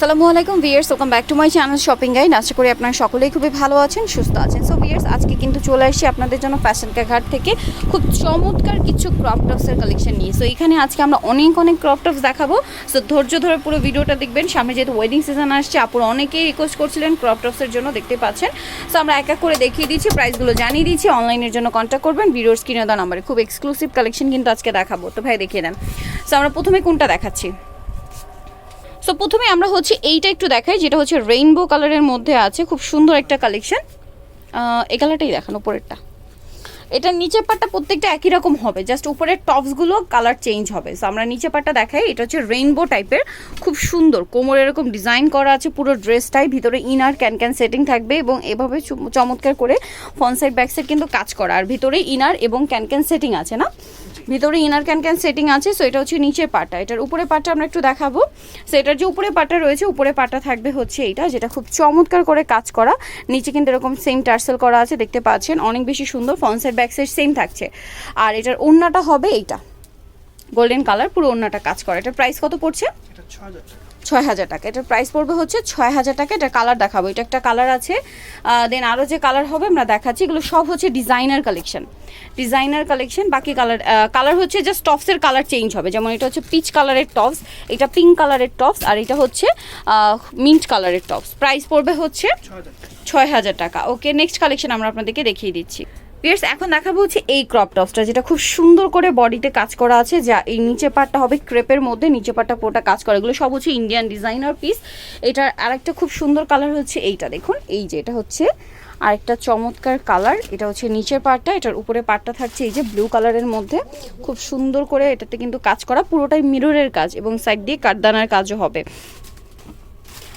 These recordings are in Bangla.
আসসালামু আলাইকুম viewers welcome back to my channel shopping guide আশা করি আপনারা সকলেই খুবই ভালো আছেন, সুস্থ আছেন। সো ভিয়ার্স আজকে কিন্তু চলে আসি আপনাদের জন্য ফ্যাশন ঘাট থেকে খুব চমৎকার কিছু ক্রপ টপসের কালেকশন নিয়ে। সো এখানে আজকে আমরা অনেক অনেক ক্রপ টপস দেখাবো। সো ধৈর্য ধরে পুরো ভিডিওটা দেখবেন। সামনে যেহেতু ওয়েডিং সিজন আসছে, আপুর অনেকেই রিকোয়েস্ট করছিলেন ক্রপ টপসের জন্য, দেখতে পাচ্ছেন। সো আমরা এক এক করে দেখিয়ে দিচ্ছি প্রাইসগুলো জানিয়ে দিচ্ছি অনলাইনের জন্য কন্ট্যাক্ট করবেন। ভিডিওর স্ক্রিনে দেওয়া নাম্বারে খুব এক্সক্লুসিভ কালেকশন কিন্তু আজকে দেখাবো। তো ভাই, দেখিয়ে দেন। সো আমরা প্রথমে কোনটা দেখাচ্ছি? সো প্রথমে আমরা হচ্ছে এইটা একটু দেখাই, যেটা হচ্ছে রেইনবো কালারের মধ্যে আছে। খুব সুন্দর একটা কালেকশন এই কালারটাই দেখান উপরেরটা। এটার নিচের পাটটা প্রত্যেকটা একই রকম হবে জাস্ট উপরের টপসগুলো কালার চেঞ্জ হবে। সো আমরা নিচের পাটটা দেখাই, এটা হচ্ছে রেইনবো টাইপের খুব সুন্দর, কোমর এরকম ডিজাইন করা আছে, পুরো ড্রেসটাই ভিতরে ইনার ক্যান ক্যান সেটিং থাকবে এবং এভাবে চমৎকার করে ফ্রন্ট সাইড ব্যাক সাইড কিন্তু কাজ করা। আর ভিতরে ইনার এবং ক্যান ক্যান সেটিং আছে না? ভিতরে ইনার ক্যান ক্যান সেটিং আছে সো এটা হচ্ছে নিচের পাটা। এটার উপরে পাটা আমরা একটু দেখাবো। সো এটার যে উপরে পাটা রয়েছে উপরে পাটা থাকবে হচ্ছে এইটা, যেটা খুব চমৎকার করে কাজ করা। নিচে কিন্তু এরকম সেম টার্সেল করা আছে, দেখতে পাচ্ছেন। অনেক বেশি সুন্দর front side back side same থাকছে। আর এটার ওড়নাটা হবে এইটা। গোল্ডেন কালার পুরো ওড়নাটা কাজ করা। এটার প্রাইস কত পড়ছে? এটা ছ হাজার টাকা। ছয় হাজার টাকা। এটার প্রাইস পড়বে হচ্ছে ছয় হাজার টাকা। এটা কালার দেখাবো। এটা একটা কালার আছে। দেন আরও যে কালার হবে আমরা দেখাচ্ছি এগুলো সব হচ্ছে ডিজাইনার কালেকশন ডিজাইনার কালেকশন বাকি কালার কালার হচ্ছে জাস্ট টপসের কালার চেঞ্জ হবে। যেমন এটা হচ্ছে পিচ কালারের টপস এটা পিঙ্ক কালারের টপস আর এটা হচ্ছে মিন্ট কালারের টপস প্রাইস পড়বে হচ্ছে ছয় হাজার টাকা। ওকে নেক্সট কালেকশন আমরা আপনাদেরকে দেখিয়ে দিচ্ছি। পিয়ার্স এখন দেখাবো হচ্ছে এই ক্রপ টপসটা যেটা খুব সুন্দর করে বডিতে কাজ করা আছে, যা এই নিচে পাটটা হবে ক্রেপের মধ্যে, নিচে পাটটা পুরোটা কাজ করা। এগুলো সব হচ্ছে ইন্ডিয়ান ডিজাইনার পিস এটার আরেকটা খুব সুন্দর কালার হচ্ছে এইটা, দেখুন। এই যে এটা হচ্ছে আরেকটা চমৎকার কালার এটা হচ্ছে নিচের পাটটা এটার উপরে পাটটা থাকছে এই যে ব্লু কালারের মধ্যে। খুব সুন্দর করে এটাতে কিন্তু কাজ করা, পুরোটাই মিররের কাজ এবং সাইড দিয়ে কাঠদানার কাজও হবে।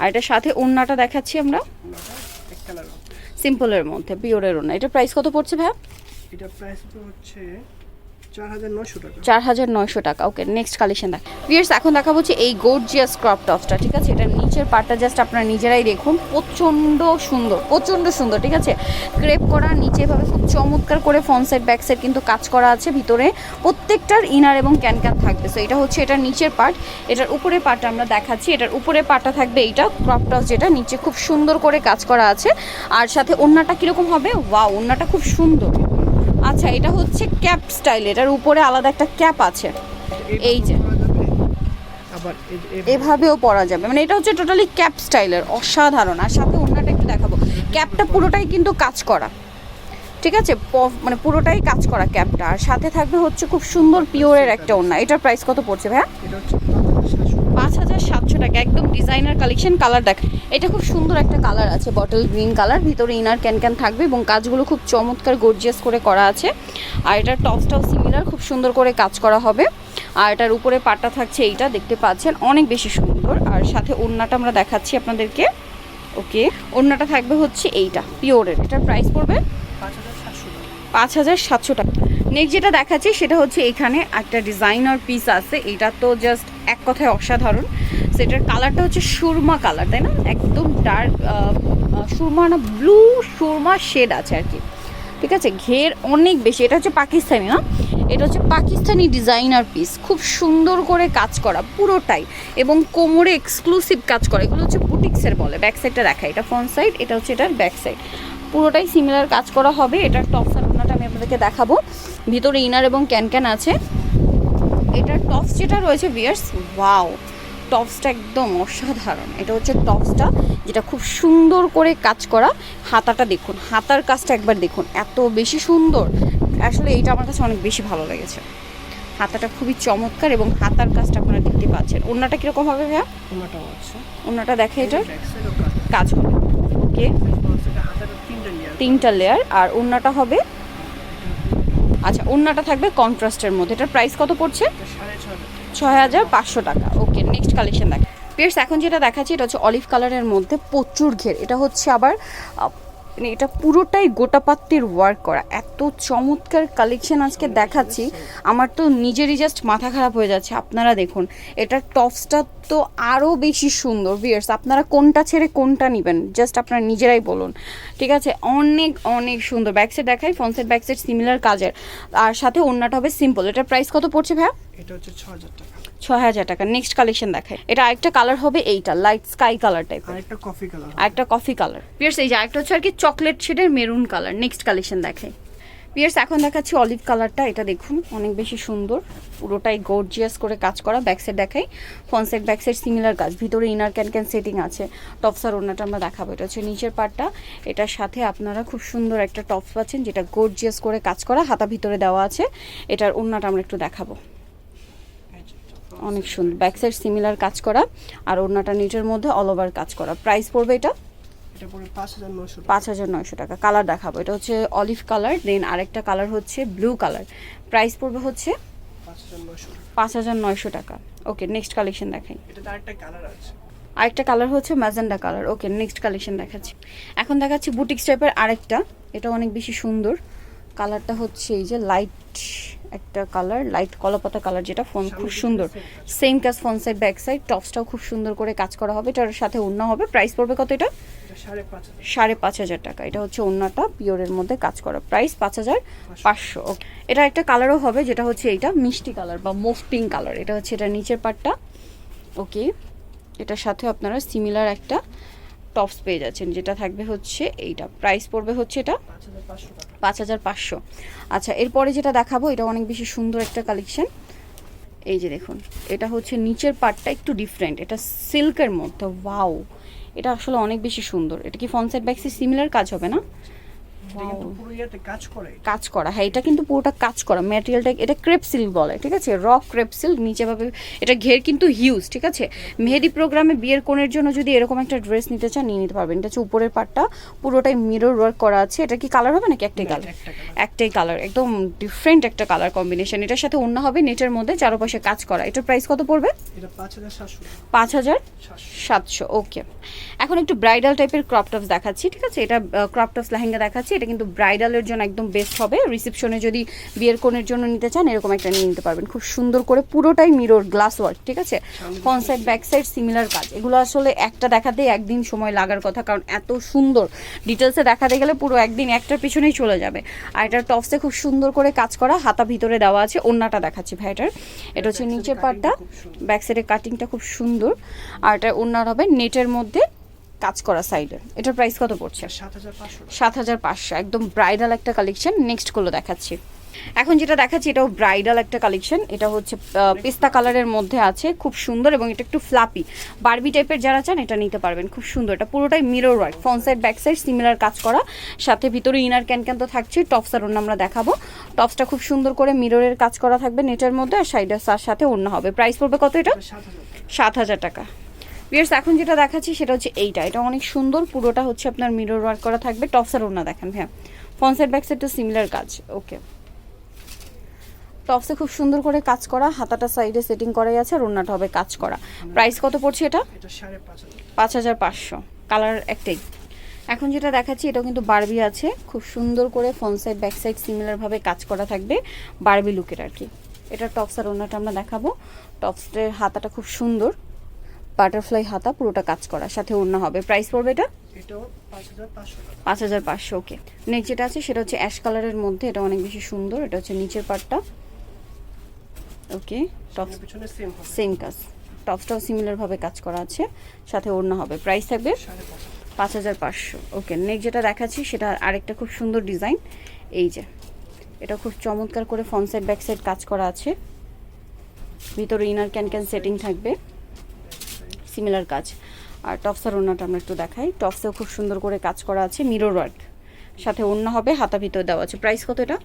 আর এটার সাথে ওড়নাটা দেখাচ্ছি আমরা। সিম্পলের মধ্যে পিওরের ওনা এটা প্রাইস কত পড়ছে ভাই এটা প্রাইস হচ্ছে চার হাজার নয়শো টাকা। ওকে নেক্সট কালেকশন দেখ। ভিয়ার্স এখন দেখা হচ্ছে এই গোর্জিয়াস ক্রপ টপসটা ঠিক আছে? এটা নিচের পাটটা জাস্ট আপনারা নিজেরাই দেখুন। প্রচণ্ড সুন্দর প্রচণ্ড সুন্দর, ঠিক আছে? ক্রেপ করা, নিচে ভাবে খুব চমৎকার করে ফ্রন্ট সাইড ব্যাক সাইড কিন্তু কাজ করা আছে, ভিতরে প্রত্যেকটার ইনার এবং ক্যান ক্যান থাকবে। সো এটা হচ্ছে এটার নিচের পার্ট এটার উপরে পার্টটা আমরা দেখাচ্ছি। এটার উপরে পার্টটা থাকবে এইটা ক্রপ টপস যেটা। নিচে খুব সুন্দর করে কাজ করা আছে। আর সাথে ওড়নাটা কীরকম হবে? ওয়াও ওড়নাটা খুব সুন্দর। আচ্ছা এটা হচ্ছে ক্যাপ স্টাইল এটার উপরে আলাদা একটা ক্যাপ আছে। এই যে। আবার এভাবেও পরা যাবে। মানে এটা হচ্ছে টোটালি ক্যাপ স্টাইলের অসাধারণ। আর সাথে ওড়নাটা একটু দেখাবো। ক্যাপটা পুরোটাই কিন্তু কাজ করা। ঠিক আছে? মানে পুরোটাই কাজ করা ক্যাপটা। আর সাথে থাকবে হচ্ছে খুব সুন্দর পিওরের একটা ওড়না। এটার প্রাইস কত পড়ছে ভাইয়া? পাঁচ হাজার সাতশো টাকা, একদম ডিজাইনার কালেকশন কালার দেখ। এটা খুব সুন্দর একটা কালার আছে বটল গ্রিন কালার ভিতরে ইনার ক্যান ক্যান থাকবে এবং কাজগুলো খুব চমৎকার গর্জিয়াস করে করা আছে। আর এটার টপসটাও সিমিলার খুব সুন্দর করে কাজ করা হবে। আর এটার উপরে পাটটা থাকছে এইটা, দেখতে পাচ্ছেন, অনেক বেশি সুন্দর। আর সাথে ওড়নাটা আমরা দেখাচ্ছি আপনাদেরকে। ওকে, ওড়নাটা থাকবে হচ্ছে এইটা পিওরের এটার প্রাইস পড়বে পাঁচ হাজার সাতশো টাকা। নেক্সট যেটা দেখাচ্ছি, সেটা হচ্ছে এখানে একটা ডিজাইনার পিস আছে। এটা তো জাস্ট এক কথায় অসাধারণ। সেটার কালারটা হচ্ছে সুরমা কালার তাই না? একদম ডার্ক সুরমা না ব্লু সুরমা শেড আছে আর কি। ঠিক আছে? ঘের অনেক বেশি। এটা হচ্ছে পাকিস্তানি, না? এটা হচ্ছে পাকিস্তানি ডিজাইনার পিস খুব সুন্দর করে কাজ করা, পুরোটাই। এবং কোমরে এক্সক্লুসিভ কাজ করা। এগুলো হচ্ছে বুটিক্সের বলে। ব্যাক সাইডটা দেখা। এটা ফ্রন্ট সাইড এটা হচ্ছে এটার ব্যাক সাইড পুরোটাই সিমিলার কাজ করা হবে। এটার টপ সার্কুলারটা আমি আপনাদেরকে দেখাবো। ভিতরে ইনার এবং ক্যান ক্যান আছে। এটার টপস যেটা রয়েছে বিয়ার্স ওয়াও টপসটা একদম অসাধারণ। এটা হচ্ছে টপসটা যেটা খুব সুন্দর করে কাজ করা। হাতাটা দেখুন হাতার কাজটা একবার দেখুন এত বেশি সুন্দর। আসলে এইটা আমার কাছে অনেক বেশি ভালো লেগেছে। হাতাটা খুবই চমৎকার এবং হাতার কাজটা আপনারা দেখতে পাচ্ছেন। ওড়নাটা কীরকম হবে ভাইয়া? ওনাটাও আছে। ওড়নাটা দেখে এটার কাজ। হবে। ওকে তিনটা লেয়ার আর ওড়নাটা হবে? আচ্ছা ওড়নাটা থাকবে কন্ট্রাস্টের মধ্যে। এটার প্রাইস কত পড়ছে? ছয় হাজার পাঁচশো টাকা। কালেকশন দেখ। পিয়ার্স এখন যেটা দেখাচ্ছি, এটা হচ্ছে অলিভ কালারের মধ্যে প্রচুর ঘের। এটা হচ্ছে আবার মানে এটা পুরোটাই গোটাপাত্তির ওয়ার্ক করা। এত চমৎকার কালেকশন আজকে দেখাচ্ছি। আমার তো নিজেরই জাস্ট মাথা খারাপ হয়ে যাচ্ছে। আপনারা দেখুন, এটার টপসটা তো আরও বেশি সুন্দর। ভিয়ার্স আপনারা কোনটা ছেড়ে কোনটা নেবেন? জাস্ট আপনারা নিজেরাই বলুন। ঠিক আছে? অনেক অনেক সুন্দর। ব্যাক সাইড দেখাই front side back side similar কাজের। আর সাথে অন্যটা হবে সিম্পল এটার প্রাইস কত পড়ছে ভাইয়া? এটা হচ্ছে ছ টাকা। ছয় হাজার টাকা। নেক্সট কালেকশন দেখায় এটা আরেকটা কালার হবে এইটা লাইট স্কাই কালার টাইপের আরেকটা কফি কালার আরেকটা কফি কালার পিয়ার্স এই যে আরেকটা হচ্ছে আর কি চকলেট শেডের মেরুন কালার নেক্সট কালেকশন দেখাই। পিয়ার্স এখন দেখাচ্ছি অলিভ কালারটা এটা দেখুন অনেক বেশি সুন্দর। পুরোটাই গর্জিয়াস করে কাজ করা। ব্যাকসাইড দেখাই। ফ্রন্ট ব্যাকসাইড সিমিলার কাজ। ভিতরে ইনার ক্যান ক্যান সেটিং আছে। টপসার ওনাটা আমরা দেখাবো। এটা হচ্ছে নিচের পার্টটা এটার সাথে আপনারা খুব সুন্দর একটা টপস পাচ্ছেন যেটা গর্জিয়াস করে কাজ করা। হাতা ভিতরে দেওয়া আছে। এটার ওনাটা আমরা একটু দেখাবো। অনেক সুন্দর ব্যাক সাইড সিমিলার কাজ করা আর ওড়নাটা নিচের মধ্যে অল ওভার কাজ করা। প্রাইস পড়বে এটা? পাঁচ হাজার নয়শো টাকা। কালার দেখাবো। এটা হচ্ছে অলিভ কালার দেন আরেকটা কালার হচ্ছে ব্লু কালার প্রাইস পড়বে হচ্ছে পাঁচ হাজার নয়শো টাকা। ওকে নেক্সট কালেকশন দেখাই। আরেকটা কালার আছে। আরেকটা কালার হচ্ছে magenta colour okay next collection দেখাচ্ছি। এখন দেখাচ্ছি বুটিক্স টাইপের আরেকটা। এটা অনেক বেশি সুন্দর। কালারটা হচ্ছে এই যে লাইট একটা কালার লাইট কলাপাতা কালার যেটা ফোন খুব সুন্দর। সেম কাজ ফোন সাইড ব্যাক সাইড টপসটাও খুব সুন্দর করে কাজ করা হবে। এটার সাথে অন্য হবে। প্রাইস পড়বে কত এটা? সাড়ে পাঁচ হাজার। টাকা। এটা হচ্ছে অন্যটা পিওরের মধ্যে কাজ করা। প্রাইস পাঁচ হাজার পাঁচশো। এটা একটা কালারও হবে যেটা হচ্ছে এটা মিষ্টি কালার বা মুভ পিঙ্ক কালার এটা হচ্ছে এটা নিচের পার্টটা ওকে এটার সাথে আপনারা সিমিলার একটা টপস পেয়ে যাচ্ছেন, যেটা থাকবে হচ্ছে এইটা। প্রাইস পড়বে হচ্ছে এটা পাঁচ হাজার পাঁচশো। আচ্ছা এরপরে যেটা দেখাবো, এটা অনেক বেশি সুন্দর একটা কালেকশন এই যে দেখুন, এটা হচ্ছে নিচের পার্টটা একটু ডিফারেন্ট এটা সিল্কের মধ্যে ওয়াও এটা আসলে অনেক বেশি সুন্দর। এটা কি ব্যাক সাইড সিমিলার কাজ হবে না? এটা কিন্তু পুরো ইয়াতে কাজ করে কাজ করা হ্যাঁ এটা কিন্তু পুরোটা কাজ করা। ম্যাটেরিয়ালটা এটা ক্রেপ সিল্ক বলে ঠিক আছে? র ক্রেপ সিল্ক নিচে ভাবে এটা ঘের কিন্তু হিউজ ঠিক আছে? মেহেদি প্রোগ্রামে বিয়ের কোণের জন্য যদি এরকম একটা ড্রেস নিতে চান নিয়ে নিতে পারবেন। এটা হচ্ছে উপরের পার্টটা পুরোটাই মিরর ওয়ার্ক করা আছে। এটা কি কালার হবে নাকি একটাই কালার একটাই কালার একদম ডিফারেন্ট একটা কালার কম্বিনেশন এটার সাথে অন্য হবে নেটের মধ্যে চারপাশে কাজ করা। এটার প্রাইস কত পড়বে? এটা পাঁচ হাজার সাতশো ওকে এখন একটু ব্রাইডাল টাইপের ক্রপ টপস দেখাচ্ছি ঠিক আছে? এটা ক্রপ টপস লেহেঙ্গা দেখাচ্ছি এটা কিন্তু ব্রাইডালের জন্য একদম বেস্ট হবে। রিসেপশনে যদি বিয়ের কোণের জন্য নিতে চান এরকম একটা নিয়ে নিতে পারবেন। খুব সুন্দর করে পুরোটাই মিরর গ্লাস ওয়ার্ক ঠিক আছে? Front side back side similar কাজ। এগুলো আসলে একটা দেখাতে একদিন সময় লাগার কথা কারণ এত সুন্দর। ডিটেলসে দেখাতে গেলে পুরো একদিন একটার পিছনেই চলে যাবে। আর এটার টপসে খুব সুন্দর করে কাজ করা হাতা ভিতরে দেওয়া আছে অন্যটা দেখাচ্ছি ভাইটার। এটা হচ্ছে নিচের পার্টটা ব্যাক সাইডের কাটিংটা খুব সুন্দর। আর এটা ওনার হবে নেটের মধ্যে কাজ করা সাইডে। এটার প্রাইস কত পড়ছে? সাত হাজার পাঁচশো একদম ব্রাইডাল একটা কালেকশন নেক্সটগুলো দেখাচ্ছি। এখন যেটা দেখাচ্ছি এটাও ব্রাইডাল একটা কালেকশন এটা হচ্ছে পেস্তা কালারের মধ্যে আছে খুব সুন্দর এবং এটা একটু ফ্লাপি বারবি টাইপের যারা চান এটা নিতে পারবেন খুব সুন্দর। এটা পুরোটাই mirror work front side back side similar কাজ করা। সাথে ভিতরে ইনার ক্যান ক্যান তো থাকছে টপস আর অন্য আমরা দেখাবো। টপসটা খুব সুন্দর করে মিররের কাজ করা থাকবে নেটের মধ্যে আর সাইডের সাথে অন্য হবে। প্রাইস পড়বে কত এটা? সাত হাজার টাকা। বিয়ার্স এখন যেটা দেখাচ্ছি সেটা হচ্ছে এইটা। এটা অনেক সুন্দর পুরোটা হচ্ছে আপনার মিরর ওয়ার্ক করা থাকবে। টপসার ওনা দেখেন হ্যাঁ সাইড ব্যাক সাইড তো সিমিলার কাজ। ওকে টপসে খুব সুন্দর করে কাজ করা হাতাটা সাইডে সেটিং করাই আছে আর ওনাটা হবে কাজ করা। প্রাইস কত পড়ছে এটা? এটা পাঁচ হাজার। পাঁচ হাজার পাঁচশো। কালার একটাই। এখন যেটা দেখাচ্ছি এটাও কিন্তু বারবি আছে। খুব সুন্দর করে ফ্রন্ট সাইড ব্যাক সাইড সিমিলারভাবে কাজ করা থাকবে বারবি লুকের আর কি। এটা টপস আর ওনাটা আমরা দেখাবো। টপসের হাতাটা খুব সুন্দর। বাটারফ্লাই হাতা পুরোটা কাজ করা সাথে ওড়না হবে। প্রাইস পড়বে এটা? পাঁচ হাজার পাঁচশো ওকে নেক্সট যেটা আছে সেটা হচ্ছে অ্যাশ কালারের মধ্যে এটা অনেক বেশি সুন্দর এটা হচ্ছে নিচের পার্টটা ওকে টপস সেম কাজ। টপসটাও সিমিলারভাবে কাজ করা আছে সাথে ওড়না হবে। প্রাইস থাকবে পাঁচ হাজার পাঁচশো ওকে নেক্সট যেটা দেখাচ্ছি সেটা আরেকটা খুব সুন্দর ডিজাইন এই যে এটা খুব চমৎকার করে ফ্রন্ট সাইড ব্যাক সাইড কাজ করা আছে। ভিতরে ইনার ক্যান ক্যান সেটিং থাকবে। সিমিলার কাজ। আর টপসার ওড়নাটা আমরা একটু দেখাই। টপসেও খুব সুন্দর করে কাজ করা আছে মিরর ওয়ার্ক সাথে ওড়না হবে হাতা ভিতরে দেওয়া আছে। প্রাইস কত এটা?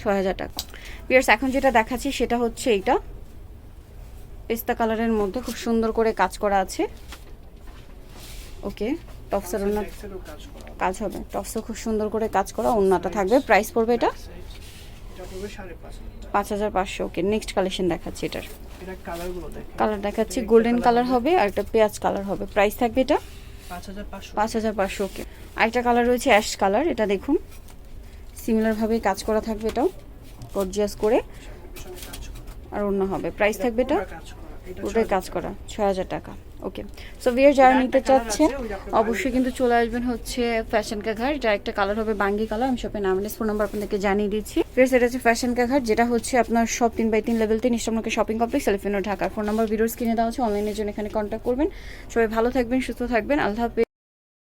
ছয় হাজার টাকা। পিয়ার্স এখন যেটা দেখাচ্ছি সেটা হচ্ছে এইটা। পেস্তা কালারের মধ্যে খুব সুন্দর করে কাজ করা আছে। ওকে টপসার ওড়না কাজ হবে। টপসও খুব সুন্দর করে কাজ করা ওড়নাটা থাকবে। প্রাইস পড়বে এটা? পাঁচ হাজার পাঁচশো। ওকে নেক্সট কালেকশন দেখাচ্ছি এটার। কালার দেখাচ্ছি গোল্ডেন কালার হবে। আর একটা পেঁয়াজ কালার হবে। প্রাইস থাকবে এটা? পাঁচ হাজার পাঁচশো। ওকে আরেকটা কালার রয়েছে অ্যাশ কালার এটা দেখুন। সিমিলারভাবে কাজ করা থাকবে এটাও গর্জিয়াস করে। আর অন্য হবে। প্রাইস থাকবে এটা? ওটাই কাজ করা। ছ কাজ করা ছয় হাজার টাকা। ওকে সো ভিয়ার যারা এটা নিতে চাচ্ছেন অবশ্যই কিন্তু চলে আসবেন হচ্ছে ফ্যাশন কা ঘাট এটা একটা কালার হবে বাঙ্গি কালার আমি শপের নাম ফোন নাম্বার আপনাদেরকে জানিয়ে দিচ্ছি। ফির এটা হচ্ছে ফ্যাশন কা ঘাট যেটা হচ্ছে আপনার সব তিন বাই তিন লেভেল তিন ইস্টামকে শপিং কমপ্লেক্স সেলফিনো ঢাকা ফোন নাম্বার ভিডিওস কিনে দেওয়া হচ্ছে অনলাইনের জন্য এখানে কন্ট্যাক্ট করবেন। সবাই ভালো থাকবেন সুস্থ থাকবেন আল্লাহ হাফেজ।